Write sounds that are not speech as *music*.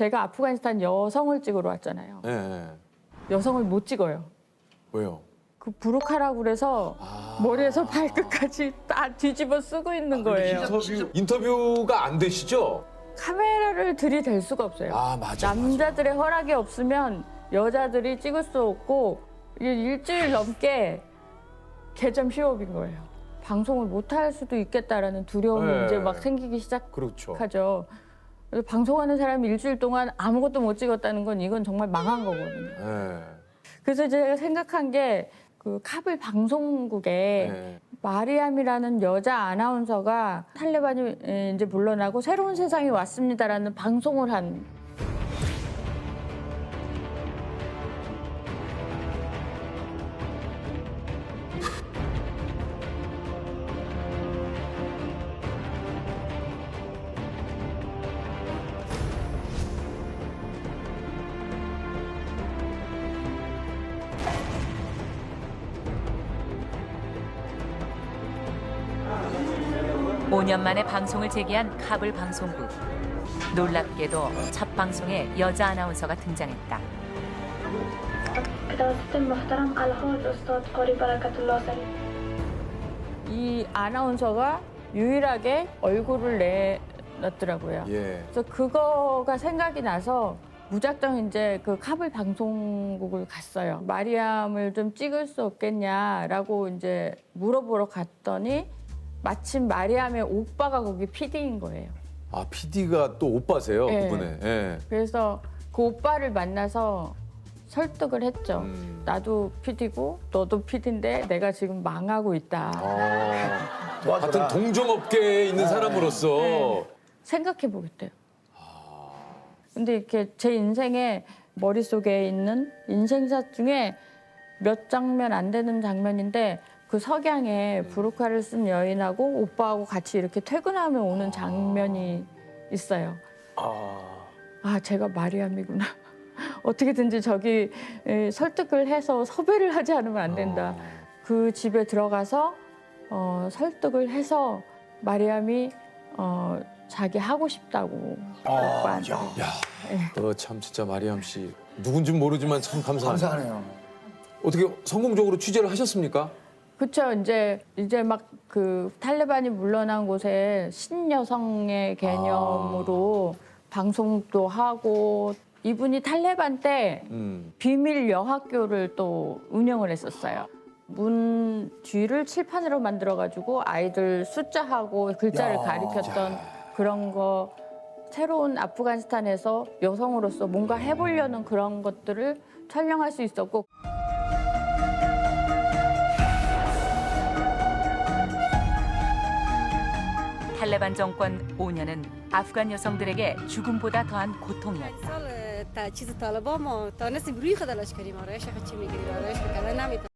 제가 아프가니스탄 여성을 찍으러 왔잖아요. 예, 예. 여성을 못 찍어요. 왜요? 그 부르카라고 그래서 아. 머리에서 발끝까지 다 뒤집어 쓰고 있는 거예요. 인터뷰, 인터뷰가 안 되시죠? 카메라를 들이댈 수가 없어요. 아, 맞아. 남자들의 허락이 없으면 여자들이 찍을 수 없고 일주일 넘게 개점 휴업인 거예요. 방송을 못 할 수도 있겠다라는 두려움이 네. 이제 막 생기기 그렇죠. 시작하죠. 그 래서 방송하는 사람이 일주일 동안 아무것도 못 찍었다는 건 이건 정말 망한 거거든요. 예. 그래서 제가 생각한 게 그 카불 방송국에 예. 마리암이라는 여자 아나운서가 탈레반이 에, 이제 물러나고 새로운 세상이 왔습니다라는 방송을 한 5년 만에 방송을 재개한 카블 방송국. 놀랍게도 첫 방송에 여자 아나운서가 등장했다. 이 아나운서가 유일하게 얼굴을 내놨더라고요. 예. 그래서 그거가 생각이 나서 무작정 이제 그 카블 방송국을 갔어요. 마리암을 좀 찍을 수 없겠냐라고 이제 물어보러 갔더니 마침 마리암의 오빠가 거기 PD인 거예요. 아, PD가 또 오빠세요, 예. 그분의. 예. 그래서 그 오빠를 만나서 설득을 했죠. 음. 나도 PD고 너도 PD인데 내가 지금 망하고 있다. 아, *laughs* 같은 동종업계에 있는 사람으로서 네. 생각해 보겠대요. 근데 이렇게 제 인생에 머릿속에 있는 인생사 중에 몇 장면 안 되는 장면인데 그 석양에 부르카를 쓴 여인하고 오빠하고 같이 이렇게 퇴근하면 오는 장면이 있어요. 아, 제가 마리암이구나. *laughs* 어떻게든지 저기 에, 설득을 해서 섭외를 하지 않으면 안 된다. 그 집에 들어가서 어, 설득을 해서 마리암이 어, 자기 하고 싶다고 오빠한테. 어, 참 진짜 마리암 씨 누군지 모르지만 참 감사하네요. 감사하네요. 어떻게 성공적으로 취재를 하셨습니까? 그렇죠. 이제 이제 막 그 탈레반이 물러난 곳에 신여성의 개념으로 방송도 하고 이분이 탈레반 때 음. 비밀 여학교를 또 운영을 했었어요. 문 뒤를 칠판으로 만들어 가지고 아이들 숫자하고 글자를 야. 가리켰던 그런 거 새로운 아프가니스탄에서 여성으로서 뭔가 해보려는 그런 것들을 촬영할 수 있었고 탈레반 정권 5년은 아프간 여성들에게 죽음보다 더한 고통이었다.